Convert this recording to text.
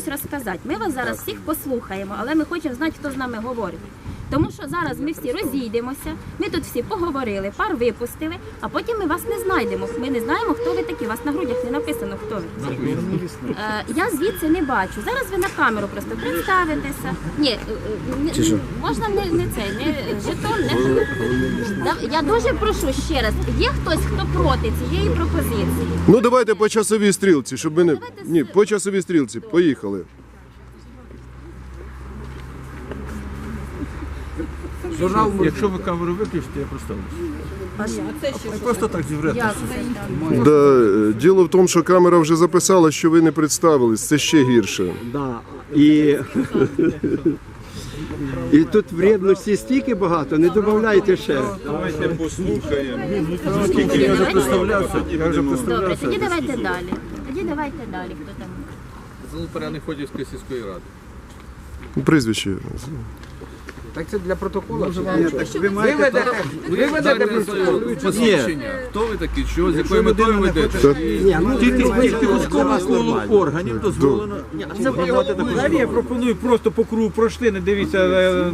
щось розказати. Ми вас зараз всіх послухаємо, але ми хочемо знати, хто з нами говорить. Тому що зараз ми всі розійдемося, ми тут всі поговорили, пар випустили, а потім ми вас не знайдемо. Ми не знаємо, хто ви такі. У вас на грудях не написано, хто ви. Е, я звідси не бачу. Зараз ви на камеру просто представитеся. Ні, е, е, не, можна не, не цей, не жетон, не Да- я дуже прошу ще раз. Є хтось, хто проти цієї пропозиції? Ну давайте по часовій стрілці, щоб ми не. Давайте Ні, по часовій стрілці. Поїхали. Журнал, якщо ви камеру виключите, я представлюся. Просто так зіврете. Да, е, діло в тому, що камера вже записала, що ви не представились. Це ще гірше. Да. І, і тут вредності стільки багато, не додавайте ще. Давайте послухаємо. Я вже представлявся. Я вже Добре, тоді давайте далі. Тоді давайте далі. Хто там? Золотаряни Ходівської сільської ради. Прізвище. Так це для протоколу. Ви маєте Ви ведете посвідчення. Хто ви такі? Що, з якою метою ви йдете? Ні, ну, Тільки тільки вузькому колу органів дозволено. Взагалі я пропоную просто по кругу пройшли, не дивіться. е,